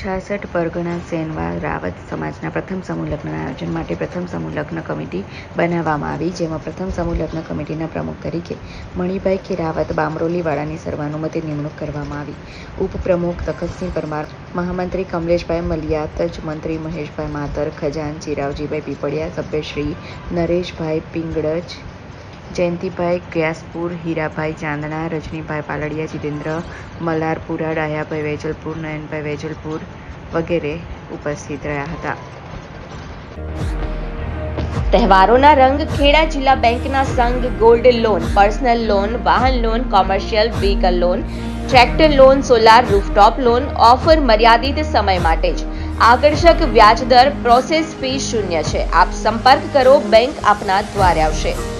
છાસઠ પરગણા સેનવા રાવત સમાજના પ્રથમ સમૂહ લગ્નના આયોજન માટે પ્રથમ સમૂહ લગ્ન કમિટી બનાવવામાં આવી, જેમાં પ્રથમ સમૂહ લગ્ન કમિટીના પ્રમુખ તરીકે મણિભાઈ કે રાવત બામરોલીવાળાની સર્વાનુમતે નિમણૂક કરવામાં આવી. ઉપપ્રમુખ તખતસિંહ પરમાર, મહામંત્રી કમલેશભાઈ મલિયા, તજ મંત્રી મહેશભાઈ માતર, ખજાનચી રાવજીભાઈ પીપળિયા સભ્યશ્રી નરેશભાઈ પિંગળજ જયંતિભાઈ ગ્યાસપુર, હીરાભાઈ ચાંદણા, રજનીભાઈ પાલડિયા, જીતેન્દ્ર મલારપુરા ડાયાભાઈ વેજલપુર, નયનભાઈ વેજલપુર વગેરે ઉપસ્થિત રહ્યા હતા. તહેવારોના રંગ ખેડા જિલ્લા બેંકના સંઘ ગોલ્ડ લોન, પર્સનલ લોન, વાહન loan, commercial vehicle loan, tractor loan, solar rooftop loan, offer મર્યાદિત સમય માટે જ. આકર્ષક વ્યાજદર પ્રોસેસ ફી શૂન્ય છે. આપ સંપર્ક કરો, બેંક આપના દ્વારે આવશે.